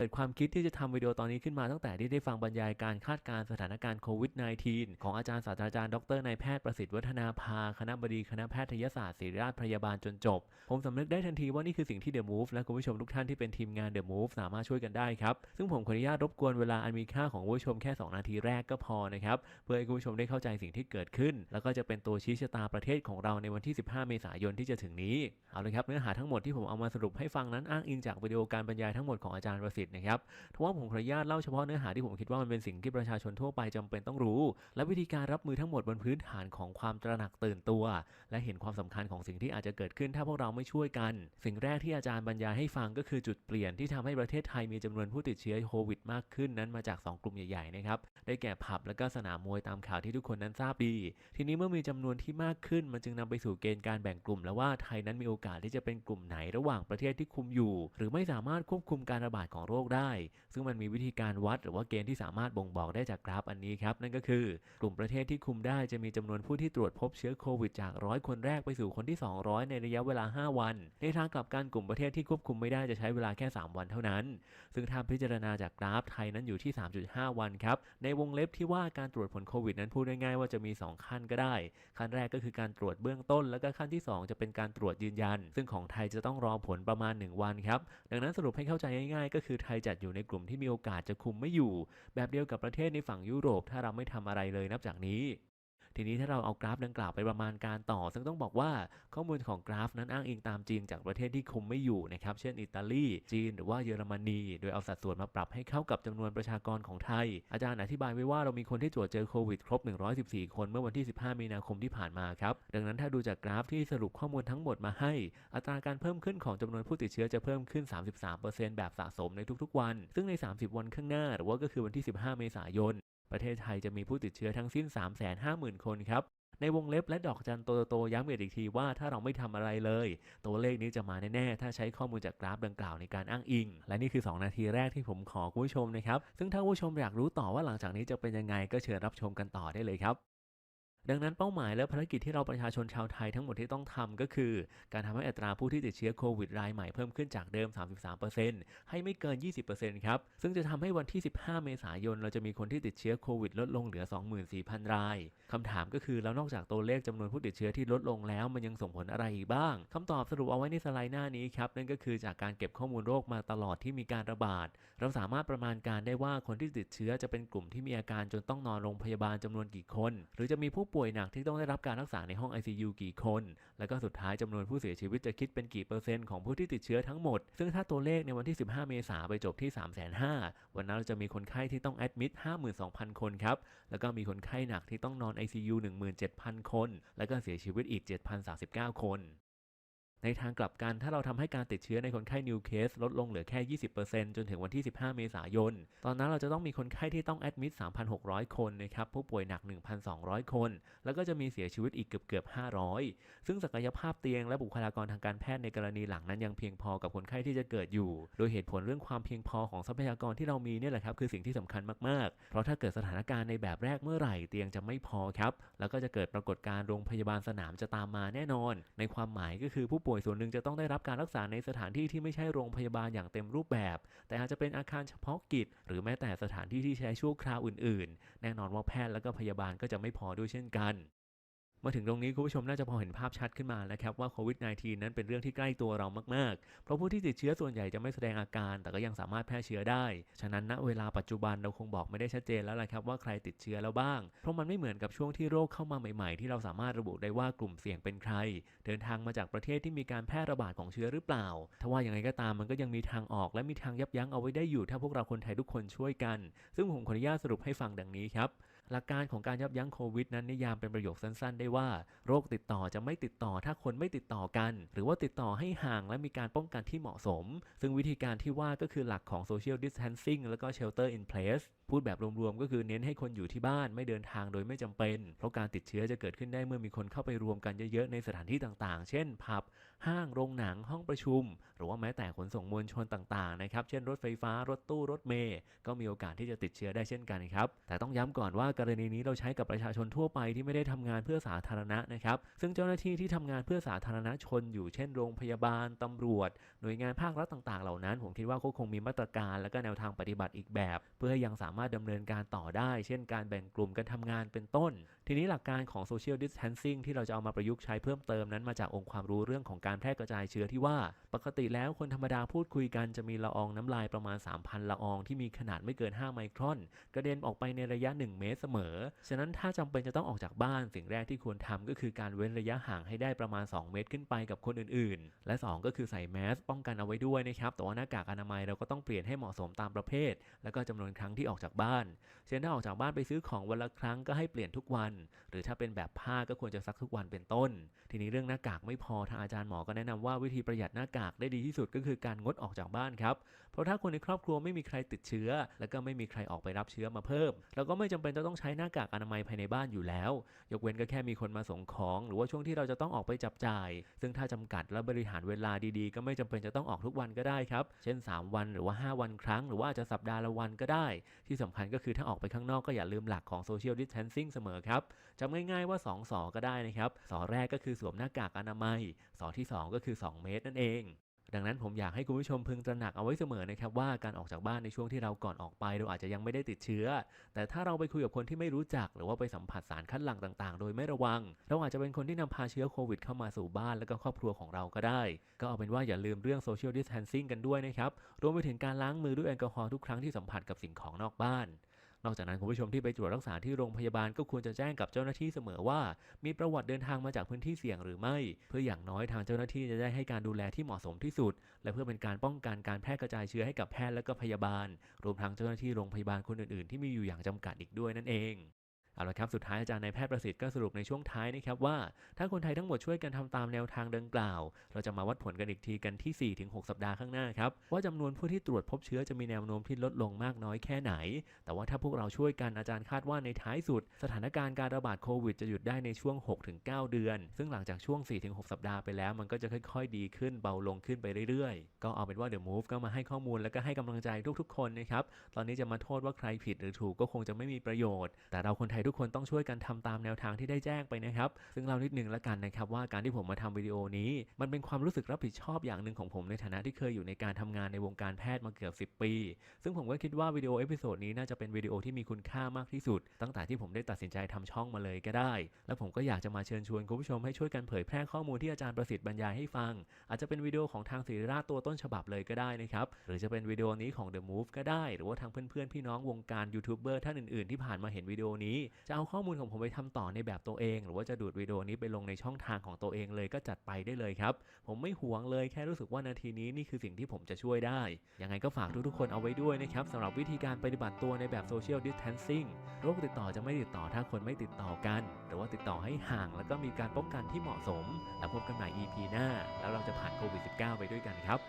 เกิดความคิดที่จะทำวิดีโอตอนนี้ขึ้นมาตั้งแต่ที่ได้ฟังบรรยายการคาดการณ์สถานการณ์โควิด -19 ของอาจารย์ศาสตราจารย์ดรนายแพทย์ประสิทธิ์วัฒนาภา คณะบดีคณะแพทยศาสตร์ศิริราชพยาบาลจนจบ ผมสำนึกได้ทันทีว่านี่คือสิ่งที่ The Move และคุณผู้ชมทุกท่านที่เป็นทีมงาน The Move สามารถช่วยกันได้ครับ ซึ่งผมขออนุญาตรบกวนเวลาอันมีค่าของคุณผู้ชมแค่ 2 นาทีแรกก็พอนะครับเพื่อให้คุณผู้ชมได้เข้าใจสิ่งที่เกิดขึ้น แล้วก็จะเป็นตัวชี้ชะตาประเทศของเราในวันที่ 15 เมษายนที่จะถึงนี้เอาเลยครับเนื้อหาทั้งหมดที่ผมเอามาสรุปให้ฟังนั้นอ้างอิงจากวิดีโอการบรรยายทั้งหมดของอาจารย์ประสิทธิ์นะครับทว่าผมขออนุญาตเล่าเฉพาะเนื้อหาที่ผมคิดว่ามันเป็นสิ่งที่ประชาชนทั่วไปจำเป็นต้องรู้ และวิธีการรับมือทั้งหมดบนพื้นฐานของความตระหนักตื่นตัว และเห็นความสำคัญของสิ่งที่อาจจะเกิดขึ้นถ้าพวกเราไม่ช่วยกัน สิ่งแรกที่อาจารย์บรรยายให้ฟังก็คือจุดเปลี่ยนที่ทำให้ประเทศไทยมีจำนวนผู้ติดเชื้อโควิดมากขึ้นนั้นมาจาก 2 กลุ่มใหญ่ๆนะครับได้แก่ผับและก็สนามมวยตามข่าวที่ทุกคนนั้นทราบดี ทีนี้เมื่อมีจำนวนที่มากขึ้น มันจึงนำไปสู่เกณฑ์การแบ่งกลุ่ม แล้วว่าไทยนั้นมีโอกาสที่จะเป็นกลุ่มไหนระหว่างประเทศที่คุมอยู่ หรือไม่สามารถควบคุมการระบาดของโรคได้ ซึ่งมันมีวิธีการวัดหรือว่าเกณฑ์ที่สามารถบ่งบอกได้จากกราฟอันนี้ครับ นั่นก็คือกลุ่มประเทศที่คุมได้จะมีจำนวนผู้ที่ตรวจพบเชื้อโควิดจากร้อยคนแรกไปสู่คนที่ 200 ในระยะเวลา 5 วัน ในทางกลับกันกลุ่มประเทศที่ควบคุมไม่ได้จะใช้เวลาแค่ 3 วันเท่านั้น ซึ่งถ้าพิจารณาจากกราฟไทยนั้นอยู่ที่ 3.5 วันครับ ในวงเล็บที่ว่าการตรวจผลโควิดนั้นพูดง่ายๆว่าจะมี 2 ขั้นก็ได้ ขั้นแรกก็คือการตรวจเบื้องต้น แล้วก็ขั้นที่ 2 จะเป็นการตรวจยืนยัน ซึ่งของไทยจะต้องรอผลประมาณ 1 วันครับ ดังนั้นสรุปให้เข้าใจง่ายๆ ก็คือไทยจัดอยู่ในกลุ่มที่มีโอกาสจะคุมไม่อยู่ แบบเดียวกับประเทศในฝั่งยุโรป ถ้าเราไม่ทำอะไรเลยนับจากนี้ ทีนี้ถ้าเราเอากราฟดังกล่าวไปประมาณการต่อ ซึ่งต้องบอกว่าข้อมูลของกราฟนั้นอ้างอิงตามจีนจากประเทศที่คุมไม่อยู่นะครับ เช่นอิตาลี จีนหรือว่าเยอรมนี โดยเอาสัดส่วนมาปรับให้เข้ากับจำนวนประชากรของไทย อาจารย์อธิบายไว้ว่าเรามีคนที่ตรวจเจอโควิดครบ 114 คนเมื่อวันที่ 15 มีนาคมที่ผ่านมาครับ ดังนั้นถ้าดูจากกราฟที่สรุปข้อมูลทั้งหมดมาให้ อัตราการเพิ่มขึ้นของจำนวนผู้ติดเชื้อจะเพิ่มขึ้น 33%แบบสะสมในทุกๆวัน ซึ่งใน 30 วันข้างหน้า หรือว่าก็คือวันที่ 15 เมษายน ประเทศไทยจะมีผู้ติดเชื้อทั้งสิ้น 350,000 คนครับ ในวงเล็บและดอกจันโตโตย้ำอีกทีว่าถ้าเราไม่ทำอะไรเลย ตัวเลขนี้จะมาแน่ ๆ ถ้าใช้ข้อมูลจากกราฟดังกล่าวในการอ้างอิง และนี่คือ 2 นาทีแรกที่ผมขอคุณผู้ชมนะครับ ซึ่งถ้าผู้ชมอยากรู้ต่อว่าหลังจากนี้จะเป็นยังไงก็เชิญรับชมกันต่อได้เลยครับ ดังนั้นเป้าหมายและภารกิจที่เราประชาชนชาวไทยทั้งหมดที่ต้องทำก็คือ การทำให้อัตราผู้ที่ติดเชื้อโควิดรายใหม่เพิ่มขึ้นจากเดิม 33%ให้ไม่เกิน 20%ครับ ซึ่งจะทำให้วันที่ 15 เมษายน เราจะมีคนที่ติดเชื้อโควิดลดลงเหลือ 24,000 รายคำถามก็คือแล้วนอกจากตัวเลขจำนวนผู้ติดเชื้อที่ลดลงแล้วมันยังส่งผลอะไรอีกบ้างคำตอบสรุปเอาไว้ในสไลด์หน้านี้ครับนั่นก็คือจากการเก็บข้อมูลโรคมาตลอดที่มีการระบาด เราสามารถประมาณการได้ว่าคนที่ติดเชื้อจะเป็นกลุ่มที่มีอาการจนต้องนอนโรงพยาบาลจำนวนกี่คน หรือจะมีผู้ป่วยหนักที่ต้องได้รับการรักษาในห้อง ICU กี่คน แล้วก็สุดท้ายจำนวนผู้เสียชีวิตจะคิดเป็นกี่เปอร์เซ็นต์ของผู้ที่ติดเชื้อทั้งหมด ซึ่งถ้าตัวเลขในวันที่ 15 เมษายนไปจบที่ 3,500,000วันนั้นเราจะมีคนไข้ที่ต้องแอดมิด52,000 คนครับ แล้วก็มีคนไข้หนักที่ต้องนอน ICU 17,000 คน แล้วก็เสียชีวิตอีก 7,039 คน ในทางกลับกันถ้าเราทำให้การติดเชื้อในคนไข้นิวเคสลดลงเหลือแค่ 20%จนถึงวันที่ 15 เมษายน ตอนนั้นเราจะต้องมีคนไข้ที่ต้องแอดมิด 3,600 คนนะครับ ผู้ป่วยหนัก 1,200 คน แล้วก็จะมีเสียชีวิตอีกเกือบๆ500 ซึ่งศักยภาพเตียงและบุคลากรทางการแพทย์ในกรณีหลังนั้นยังเพียงพอกับคนไข้ที่จะเกิดอยู่ โดยเหตุผลเรื่องความเพียงพอของทรัพยากรที่เรามีเนี่ยแหละครับคือสิ่งที่สำคัญมากๆ เพราะถ้าเกิดสถานการณ์ในแบบแรกเมื่อไหร่เตียงจะไม่พอครับ แล้วก็จะเกิดปรากฏการณ์โรงพยาบาลสนามจะตามมาแน่นอน ในความหมายก็คือผู้ป่วยส่วนหนึ่งจะต้องได้รับการรักษาในสถานที่ที่ไม่ใช่โรงพยาบาลอย่างเต็มรูปแบบ แต่อาจจะเป็นอาคารเฉพาะกิจ หรือแม้แต่สถานที่ที่ใช้ชั่วคราวอื่น ๆ แน่นอนว่าแพทย์และก็พยาบาลก็จะไม่พอด้วยเช่นกัน มาถึงตรงนี้คุณผู้ชมน่าจะพอเห็นภาพชัดขึ้นมาแล้วครับว่าโควิด -19 นั้นเป็นเรื่องที่ใกล้ตัวเรามาก ๆ เพราะผู้ที่ติดเชื้อส่วนใหญ่จะไม่แสดงอาการ แต่ก็ยังสามารถแพร่เชื้อได้ ฉะนั้นณเวลาปัจจุบันเราคงบอกไม่ได้ชัดเจนแล้วละครับว่าใครติดเชื้อแล้วบ้าง เพราะมันไม่เหมือนกับช่วงที่โรคเข้ามาใหม่ ๆ ที่เราสามารถระบุได้ว่ากลุ่มเสี่ยงเป็นใคร เดินทางมาจากประเทศที่มีการแพร่ระบาดของเชื้อหรือเปล่าถ้าว่าอย่างไรก็ตามมันก็ยังมีทางออกและมีทางยับยั้งเอาไว้ได้อยู่ ถ้าพวกเราคนไทยทุกคนช่วยกัน ซึ่งผมขออนุญาตสรุปให้ฟังดังนี้ครับ หลักการของการยับยั้งโควิดนั้นนิยามเป็นประโยคสั้น ๆ ได้ว่า โรคติดต่อจะไม่ติดต่อถ้าคนไม่ติดต่อกัน หรือว่าติดต่อให้ห่างและมีการป้องกันที่เหมาะสม ซึ่งวิธีการที่ว่าก็คือหลักของ social distancing แล้วก็ shelter in place พูดแบบรวมๆ ก็คือเน้นให้คนอยู่ที่บ้านไม่เดินทางโดยไม่จำเป็น เพราะการติดเชื้อจะเกิดขึ้นได้เมื่อมีคนเข้าไปรวมกันเยอะๆ ในสถานที่ต่างๆ เช่น ผับ ห้างโรงหนังห้องประชุม หรือว่าแม้แต่ขนส่งมวลชนต่างๆนะครับเช่นรถไฟฟ้ารถตู้รถเมล์ก็มีโอกาสที่จะติดเชื้อได้เช่นกันครับแต่ต้องย้ำก่อนว่ากรณีนี้เราใช้กับประชาชนทั่วไปที่ไม่ได้ทำงานเพื่อสาธารณะนะครับซึ่งเจ้าหน้าที่ที่ทำงานเพื่อสาธารณชนอยู่เช่นโรงพยาบาลตำรวจ หน่วยงานภาครัฐต่างๆ เหล่านั้น ผมคิดว่าเขาคงมีมาตรการและก็แนวทางปฏิบัติอีกแบบ เพื่อให้ยังสามารถดำเนินการต่อได้ เช่น การแบ่งกลุ่มกันทำงานเป็นต้น ทีนี้หลักการของ social distancing ที่เราจะเอามาประยุกต์ใช้เพิ่มเติมนั้นมาจากองค์ความรู้เรื่องของการแพร่กระจายเชื้อที่ว่า ปกติแล้วคนธรรมดาพูดคุยกันจะมีละอองน้ำลายประมาณ 3,000 ละอองที่มีขนาดไม่เกิน 5 ไมครอน กระเด็นออกไปในระยะ 1 เมตรเสมอ ฉะนั้นถ้าจำเป็นจะต้องออกจากบ้านสิ่งแรกที่ควรทำก็คือการเว้นระยะห่างให้ได้ประมาณ 2 เมตรขึ้นไปกับคนอื่นๆ และ 2 ก็คือใส่แมสป้องกันเอาไว้ด้วยนะครับแต่ว่าหน้ากากอนามัยเราก็ต้องเปลี่ยนให้เหมาะสมตามประเภท และก็จำนวนครั้งที่ออกจากบ้าน เช่นถ้าออกจากบ้านไปซื้อของวันละครั้งก็ให้เปลี่ยนทุกวัน หรือถ้าเป็นแบบผ้าก็ควรจะซักทุกวันเป็นต้น ทีนี้เรื่องหน้ากากไม่พอทางอาจารย์หมอก็แนะนำว่าวิธีประหยัดหน้ากากได้ดีที่สุดก็คือการงดออกจากบ้านครับ เพราะถ้าคนในครอบครัวไม่มีใครติดเชื้อ แล้วก็ไม่มีใครออกไปรับเชื้อมาเพิ่ม เราก็ไม่จำเป็นจะต้องใช้หน้ากากอนามัยภายในบ้านอยู่แล้ว ยกเว้นก็แค่มีคนมาส่งของ หรือว่าช่วงที่เราจะต้องออกไปจับจ่าย ซึ่งถ้าจำกัดและบริหารเวลาดีๆ ก็ไม่จำเป็นจะต้องออกทุกวันก็ได้ครับ เช่น 3 วันหรือว่า 5 วันครั้ง หรือว่าอาจจะสัปดาห์ละวันก็ได้ ที่สำคัญก็คือถ้าออกไปข้างนอกก็อย่าลืมหลักของ social distancing เสมอครับจำง่ายๆว่า2สอก็ได้นะครับสอแรกก็คือสวมหน้ากากอนามัยสอที่2 ก็คือ 2 เมตรนั่นเอง ดังนั้นผมอยากให้คุณผู้ชมพึงตระหนักเอาไว้เสมอนะครับว่าการออกจากบ้านในช่วงที่เราก่อนออกไปเราอาจจะยังไม่ได้ติดเชื้อ แต่ถ้าเราไปคุยกับคนที่ไม่รู้จัก หรือว่าไปสัมผัสสารคัดหลั่งต่างๆ โดยไม่ระวัง เราอาจจะเป็นคนที่นำพาเชื้อโควิดเข้ามาสู่บ้านและก็ครอบครัวของเราก็ได้ ก็เอาเป็นว่าอย่าลืมเรื่อง social distancing กันด้วยนะครับรวมไปถึงการล้างมือด้วยแอลกอฮอล์ทุกครั้งที่สัมผัสกับสิ่งของนอกบ้าน นอกจากนั้นคุณผู้ชมที่ไปตรวจรักษาที่โรงพยาบาลก็ควรจะแจ้งกับเจ้าหน้าที่เสมอว่า มีประวัติเดินทางมาจากพื้นที่เสี่ยงหรือไม่ เพื่ออย่างน้อยทางเจ้าหน้าที่จะได้ให้การดูแลที่เหมาะสมที่สุด และเพื่อเป็นการป้องกันการแพร่กระจายเชื้อให้กับแพทย์และก็พยาบาล รวมทั้งเจ้าหน้าที่โรงพยาบาลคนอื่นๆ ที่มีอยู่อย่างจำกัดอีกด้วยนั่นเอง เอาละครับสุดท้ายอาจารย์นายแพทย์ประสิทธิ์ก็สรุปในช่วงท้ายนะครับว่า ถ้าคนไทยทั้งหมดช่วยกันทำตามแนวทางดังกล่าว เราจะมาวัดผลกันอีกทีกันที่ 4-6 สัปดาห์ข้างหน้าครับ ว่าจำนวนผู้ที่ตรวจพบเชื้อจะมีแนวโน้มที่ลดลงมากน้อยแค่ไหน แต่ว่าถ้าพวกเราช่วยกันอาจารย์คาดว่าในท้ายสุด สถานการณ์การระบาดโควิดจะหยุดได้ในช่วง 6-9 เดือน ซึ่งหลังจากช่วง 4-6 สัปดาห์ไปแล้ว มันก็จะค่อย ๆ ดีขึ้นเบาลงขึ้นไปเรื่อยๆ ก็เอาเป็นว่า The Move ก็มาให้ข้อมูลและก็ให้กำลังใจทุกๆ คนนะครับตอนนี้จะมาโทษว่าใครผิดหรือถูกก็คงจะไม่มีประโยชน์ แต่เราคนไทยทุกคนต้องช่วยกันทำตามแนวทางที่ได้แจ้งไปนะครับ ซึ่งเรานิดนึงละกันนะครับว่าการที่ผมมาทำวิดีโอนี้ มันเป็นความรู้สึกรับผิดชอบอย่างหนึ่งของผมในฐานะที่เคยอยู่ในการทำงานในวงการแพทย์มาเกือบ 10 ปี ซึ่งผมก็คิดว่าวิดีโอเอพิโซดนี้น่าจะเป็นวิดีโอที่มีคุณค่ามากที่สุด ตั้งแต่ที่ผมได้ตัดสินใจทำช่องมาเลยก็ได้ และผมก็อยากจะมาเชิญชวนคุณผู้ชมให้ช่วยกันเผยแพร่ข้อมูลที่อาจารย์ประสิทธิ์บรรยายให้ฟัง อาจจะเป็นวิดีโอของทางศิริราชตัวต้นฉบับเลยก็ได้นะครับหรือจะเป็นวิดีโอนี้ของ The Move ก็ได้ หรือว่าทางเพื่อนๆพี่น้องวงการยูทูบเบอร์ท่านอื่นๆที่ผ่านมาเห็นวิดีโอนี้จะเอาข้อมูลของผมไปทำต่อในแบบตัวเอง หรือว่าจะดูดวิดีโอนี้ไปลงในช่องทางของตัวเองเลยก็จัดไปได้เลยครับ ผมไม่หวงเลยแค่รู้สึกว่านาทีนี้นี่คือสิ่งที่ผมจะช่วยได้ ยังไงก็ฝากทุกๆคนเอาไว้ด้วยนะครับสำหรับวิธีการปฏิบัติตัวในแบบ social distancing โรคติดต่อจะไม่ติดต่อถ้าคนไม่ติดต่อกัน หรือว่าติดต่อให้ห่าง แล้วก็มีการป้องกันที่เหมาะสม แล้วพบกันใหม่ EP หน้า แล้วเราจะผ่านโควิด -19 ไปด้วยกันครับ